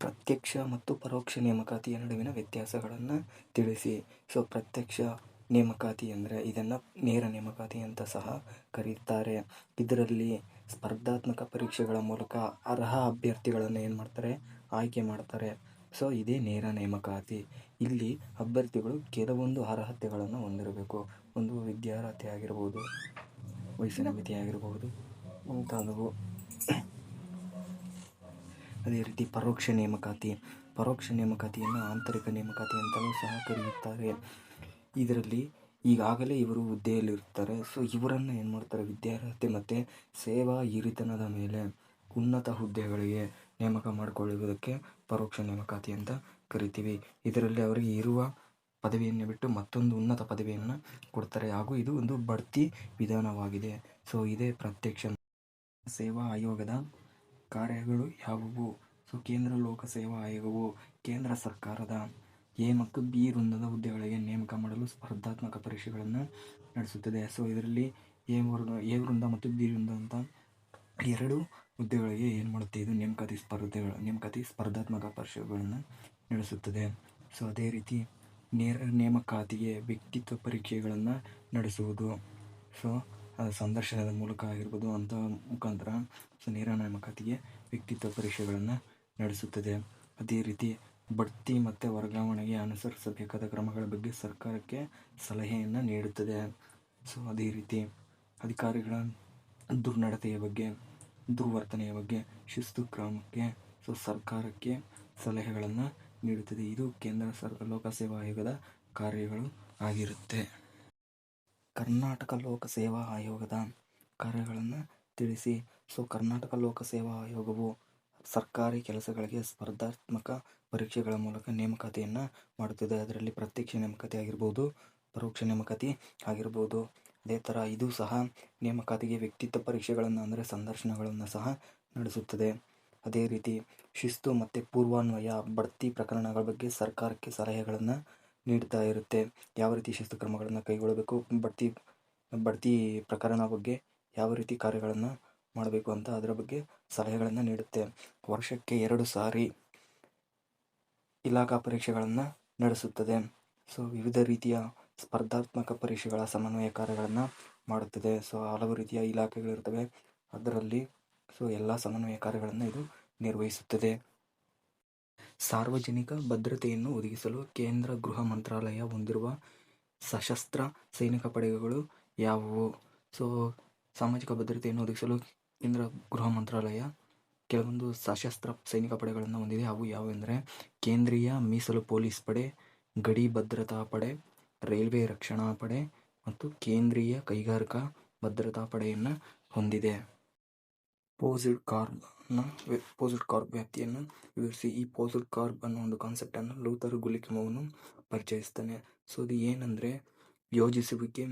ಪ್ರತ್ಯಕ್ಷ ಮತ್ತು ಪರೋಕ್ಷ ನೇಮಕಾತಿಯ ನಡುವಿನ ವ್ಯತ್ಯಾಸಗಳನ್ನು ತಿಳಿಸಿ. ಸೊ ಪ್ರತ್ಯಕ್ಷ ನೇಮಕಾತಿ ಅಂದರೆ ಇದನ್ನು ನೇರ ನೇಮಕಾತಿ ಅಂತ ಸಹ ಕರೀತಾರೆ. ಇದರಲ್ಲಿ ಸ್ಪರ್ಧಾತ್ಮಕ ಪರೀಕ್ಷೆಗಳ ಮೂಲಕ ಅರ್ಹ ಅಭ್ಯರ್ಥಿಗಳನ್ನು ಏನು ಮಾಡ್ತಾರೆ? ಆಯ್ಕೆ ಮಾಡ್ತಾರೆ. ಸೊ ಇದೇ ನೇರ ನೇಮಕಾತಿ. ಇಲ್ಲಿ ಅಭ್ಯರ್ಥಿಗಳು ಕೆಲವೊಂದು ಅರ್ಹತೆಗಳನ್ನು ಹೊಂದಿರಬೇಕು. ಒಂದು ವಿದ್ಯಾರ್ಹತೆ ಆಗಿರ್ಬೋದು, ವಯಸ್ಸಿನ ಮಿತಿ ಆಗಿರಬಹುದು ಮುಂತಾದವು. ಅದೇ ರೀತಿ ಪರೋಕ್ಷ ನೇಮಕಾತಿ, ಪರೋಕ್ಷ ನೇಮಕಾತಿಯನ್ನು ಆಂತರಿಕ ನೇಮಕಾತಿ ಅಂತಲೂ ಸಹ ಕರೆಯುತ್ತಾರೆ. ಇದರಲ್ಲಿ ಈಗಾಗಲೇ ಇವರು ಹುದ್ದೆಯಲ್ಲಿರುತ್ತಾರೆ. ಸೊ ಇವರನ್ನು ಏನು ಮಾಡ್ತಾರೆ ವಿದ್ಯಾರ್ಹತೆ ಮತ್ತು ಸೇವಾ ಹಿರಿತನದ ಮೇಲೆ ಉನ್ನತ ಹುದ್ದೆಗಳಿಗೆ ನೇಮಕ ಮಾಡಿಕೊಳ್ಳುವುದಕ್ಕೆ ಪರೋಕ್ಷ ನೇಮಕಾತಿ ಅಂತ ಕರಿತೀವಿ. ಇದರಲ್ಲಿ ಅವರಿಗೆ ಇರುವ ಪದವಿಯನ್ನು ಬಿಟ್ಟು ಮತ್ತೊಂದು ಉನ್ನತ ಪದವಿಯನ್ನು ಕೊಡ್ತಾರೆ. ಹಾಗೂ ಇದು ಒಂದು ಬಡ್ತಿ ವಿಧಾನವಾಗಿದೆ. ಸೊ ಇದೇ ಪ್ರತ್ಯಕ್ಷ ಸೇವಾ ಆಯೋಗದ ಕಾರ್ಯಗಳು ಯಾವುವು? ಸೊ ಕೇಂದ್ರ ಲೋಕಸೇವಾ ಆಯೋಗವು ಕೇಂದ್ರ ಸರ್ಕಾರದ ಎ ಮತ್ತು ಬಿ ವೃಂದದ ಹುದ್ದೆಗಳಿಗೆ ನೇಮಕ ಮಾಡಲು ಸ್ಪರ್ಧಾತ್ಮಕ ಪರೀಕ್ಷೆಗಳನ್ನು ನಡೆಸುತ್ತದೆ. ಸೊ, ಇದರಲ್ಲಿ ಎ ವೃಂದ ಎ ವೃಂದ ಮತ್ತು ಬಿ ವೃಂದ ಅಂತ ಎರಡು ಹುದ್ದೆಗಳಿಗೆ ಏನು ಮಾಡುತ್ತೆ? ಇದು ನೇಮಕಾತಿ ಸ್ಪರ್ಧೆಗಳು ನೇಮಕಾತಿ ಸ್ಪರ್ಧಾತ್ಮಕ ಪರೀಕ್ಷೆಗಳನ್ನು ನಡೆಸುತ್ತದೆ. ಸೊ, ಅದೇ ರೀತಿ ನೇರ ನೇಮಕಾತಿಗೆ ವ್ಯಕ್ತಿತ್ವ ಪರೀಕ್ಷೆಗಳನ್ನು ನಡೆಸುವುದು. ಸೊ ಸಂದರ್ಶನದ ಮೂಲಕ ಆಗಿರ್ಬೋದು ಅಂತ ಮುಖಾಂತರ ಸೊ ನೇರ ನೇಮಕಾತಿಗೆ ವ್ಯಕ್ತಿತ್ವ ಪರೀಕ್ಷೆಗಳನ್ನು ನಡೆಸುತ್ತದೆ. ಅದೇ ರೀತಿ ಬಡ್ತಿ ಮತ್ತು ವರ್ಗಾವಣೆಗೆ ಅನುಸರಿಸಬೇಕಾದ ಕ್ರಮಗಳ ಬಗ್ಗೆ ಸರ್ಕಾರಕ್ಕೆ ಸಲಹೆಯನ್ನು ನೀಡುತ್ತದೆ. ಸೊ, ಅದೇ ರೀತಿ ಅಧಿಕಾರಿಗಳ ದುರ್ನಡತೆಯ ಬಗ್ಗೆ, ದುರ್ವರ್ತನೆಯ ಬಗ್ಗೆ ಶಿಸ್ತು ಕ್ರಮಕ್ಕೆ ಸೊ, ಸರ್ಕಾರಕ್ಕೆ ಸಲಹೆಗಳನ್ನು ನೀಡುತ್ತದೆ. ಇದು ಕೇಂದ್ರ ಸರ್, ಲೋಕಸೇವಾ ಆಯೋಗದ ಕಾರ್ಯಗಳು ಆಗಿರುತ್ತೆ. ಕರ್ನಾಟಕ ಲೋಕಸೇವಾ ಆಯೋಗದ ಕಾರ್ಯಗಳನ್ನು ತಿಳಿಸಿ. ಸೊ, ಕರ್ನಾಟಕ ಲೋಕಸೇವಾ ಆಯೋಗವು ಸರ್ಕಾರಿ ಕೆಲಸಗಳಿಗೆ ಸ್ಪರ್ಧಾತ್ಮಕ ಪರೀಕ್ಷೆಗಳ ಮೂಲಕ ನೇಮಕಾತಿಯನ್ನು ಮಾಡುತ್ತದೆ. ಅದರಲ್ಲಿ ಪ್ರತ್ಯಕ್ಷ ನೇಮಕಾತಿ ಆಗಿರ್ಬೋದು, ಪರೋಕ್ಷ ನೇಮಕಾತಿ ಆಗಿರ್ಬೋದು. ಅದೇ ಥರ ಇದು ಸಹ ನೇಮಕಾತಿಗೆ ವ್ಯಕ್ತಿತ್ವ ಪರೀಕ್ಷೆಗಳನ್ನು ಅಂದರೆ ಸಂದರ್ಶನಗಳನ್ನು ಸಹ ನಡೆಸುತ್ತದೆ. ಅದೇ ರೀತಿ ಶಿಸ್ತು ಮತ್ತು ಪೂರ್ವಾನ್ವಯ, ಬಡ್ತಿ ಪ್ರಕರಣಗಳ ಬಗ್ಗೆ ಸರ್ಕಾರಕ್ಕೆ ಸಲಹೆಗಳನ್ನು ನೀಡ್ತಾ ಇರುತ್ತೆ. ಯಾವ ರೀತಿ ಶಿಸ್ತು ಕ್ರಮಗಳನ್ನು ಕೈಗೊಳ್ಳಬೇಕು? ಬಡ್ತಿ ಬಡ್ತಿ ಪ್ರಕರಣ ಬಗ್ಗೆ ಯಾವ ರೀತಿ ಕಾರ್ಯಗಳನ್ನು ಮಾಡಬೇಕು ಅಂತ ಅದರ ಬಗ್ಗೆ ಸಲಹೆಗಳನ್ನು ನೀಡುತ್ತೆ. ವರ್ಷಕ್ಕೆ ಎರಡು ಸಾರಿ ಇಲಾಖಾ ಪರೀಕ್ಷೆಗಳನ್ನು ನಡೆಸುತ್ತದೆ. ಸೊ, ವಿವಿಧ ರೀತಿಯ ಸ್ಪರ್ಧಾತ್ಮಕ ಪರೀಕ್ಷೆಗಳ ಸಮನ್ವಯ ಕಾರ್ಯಗಳನ್ನು ಮಾಡುತ್ತದೆ. ಸೊ, ಹಲವು ರೀತಿಯ ಇಲಾಖೆಗಳಿರ್ತವೆ. ಅದರಲ್ಲಿ, ಸೊ, ಎಲ್ಲ ಸಮನ್ವಯ ಕಾರ್ಯಗಳನ್ನು ಇದು ನಿರ್ವಹಿಸುತ್ತದೆ. ಸಾರ್ವಜನಿಕ ಭದ್ರತೆಯನ್ನು ಒದಗಿಸಲು ಕೇಂದ್ರ ಗೃಹ ಮಂತ್ರಾಲಯ ಹೊಂದಿರುವ ಸಶಸ್ತ್ರ ಸೈನಿಕ ಪಡೆಗಳು ಯಾವುವು? ಸೊ ಸಾಮಾಜಿಕ ಭದ್ರತೆಯನ್ನು ಒದಗಿಸಲು ಕೇಂದ್ರ ಗೃಹ ಮಂತ್ರಾಲಯ ಕೆಲವೊಂದು ಸಶಸ್ತ್ರ ಸೈನಿಕ ಪಡೆಗಳನ್ನು ಹೊಂದಿದೆ. ಅವು ಯಾವುವೆಂದರೆ ಕೇಂದ್ರೀಯ ಮೀಸಲು ಪೊಲೀಸ್ ಪಡೆ, ಗಡಿ ಭದ್ರತಾ ಪಡೆ, ರೈಲ್ವೆ ರಕ್ಷಣಾ ಪಡೆ ಮತ್ತು ಕೇಂದ್ರೀಯ ಕೈಗಾರಿಕಾ ಭದ್ರತಾ ಪಡೆಯನ್ನು ಹೊಂದಿದೆ. ಪೋಸಿಡ್ ಕಾರ್ಬ್ನ ಪೋಸಿಟ್ ಕಾರ್ಬ್ ವ್ಯಾಪ್ತಿಯನ್ನು ವಿವರಿಸಿ. ಈ ಪೋಸಿಟ್ ಕಾರ್ಬ್ ಅನ್ನೋ ಒಂದು ಕಾನ್ಸೆಪ್ಟನ್ನು ಲೂಥರ್ ಗುಲಿಕಮವನ್ನು ಪರಿಚಯಿಸ್ತಾನೆ. ಸೊ ಅದು ಏನಂದರೆ ಯೋಜಿಸುವಿಕೆ,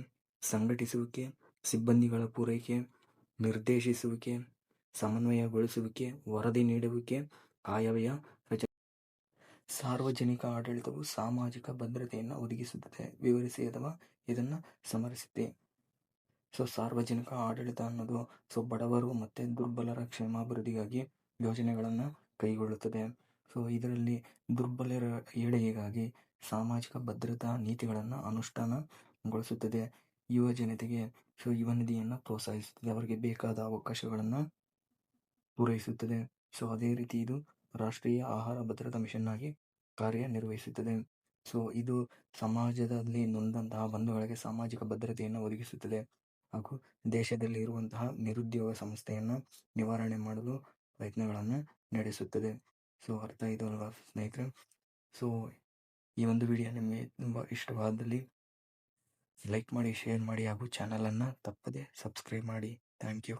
ಸಂಘಟಿಸುವಿಕೆ, ಸಿಬ್ಬಂದಿಗಳ ಪೂರೈಕೆ, ನಿರ್ದೇಶಿಸುವಿಕೆ, ಸಮನ್ವಯಗೊಳಿಸುವಿಕೆ, ವರದಿ ನೀಡುವಿಕೆ, ಆಯವ್ಯಯ ರಚನೆ. ಸಾರ್ವಜನಿಕ ಆಡಳಿತವು ಸಾಮಾಜಿಕ ಭದ್ರತೆಯನ್ನು ಒದಗಿಸುತ್ತದೆ. ವಿವರಿಸಿ ಅಥವಾ ಇದನ್ನು ಸಮರಿಸುತ್ತೆ ಸೊ ಸಾರ್ವಜನಿಕ ಆಡಳಿತ ಅನ್ನೋದು ಸೊ ಬಡವರು ಮತ್ತು ದುರ್ಬಲರ ಕ್ಷೇಮಾಭಿವೃದ್ಧಿಗಾಗಿ ಯೋಜನೆಗಳನ್ನು ಕೈಗೊಳ್ಳುತ್ತದೆ. ಸೊ ಇದರಲ್ಲಿ ದುರ್ಬಲರ ಏಳಿಗೆಗಾಗಿ ಸಾಮಾಜಿಕ ಭದ್ರತಾ ನೀತಿಗಳನ್ನು ಅನುಷ್ಠಾನಗೊಳಿಸುತ್ತದೆ. ಯುವ ಜನತೆಗೆ ಸೊ ಯುವ ನಿಧಿಯನ್ನು ಪ್ರೋತ್ಸಾಹಿಸುತ್ತದೆ. ಅವರಿಗೆ ಬೇಕಾದ ಅವಕಾಶಗಳನ್ನು ಪೂರೈಸುತ್ತದೆ. ಸೊ ಅದೇ ರೀತಿ ಇದು ರಾಷ್ಟ್ರೀಯ ಆಹಾರ ಭದ್ರತಾ ಮಿಷನ್ ಆಗಿ ಕಾರ್ಯನಿರ್ವಹಿಸುತ್ತದೆ. ಸೊ ಇದು ಸಮಾಜದಲ್ಲಿ ನೊಂದಂತಹ ಬಂಧುಗಳಿಗೆ ಸಾಮಾಜಿಕ ಭದ್ರತೆಯನ್ನು ಒದಗಿಸುತ್ತದೆ. ಹಾಗೂ ದೇಶದಲ್ಲಿ ಇರುವಂತಹ ನಿರುದ್ಯೋಗ ಸಮಸ್ಯೆಯನ್ನು ನಿವಾರಣೆ ಮಾಡಲು ಪ್ರಯತ್ನಗಳನ್ನು ನಡೆಸುತ್ತದೆ. ಸೊ ಅರ್ಥ ಇದು ಅಲ್ವಾ ಸ್ನೇಹಿತರೆ? ಸೊ ಈ ಒಂದು ವಿಡಿಯೋ ನಿಮಗೆ ತುಂಬ ಇಷ್ಟವಾದಲ್ಲಿ ಲೈಕ್ ಮಾಡಿ ಶೇರ್ ಮಾಡಿ ಹಾಗೂ ಚಾನಲನ್ನು ತಪ್ಪದೆ ಸಬ್ಸ್ಕ್ರೈಬ್ ಮಾಡಿ. Thank you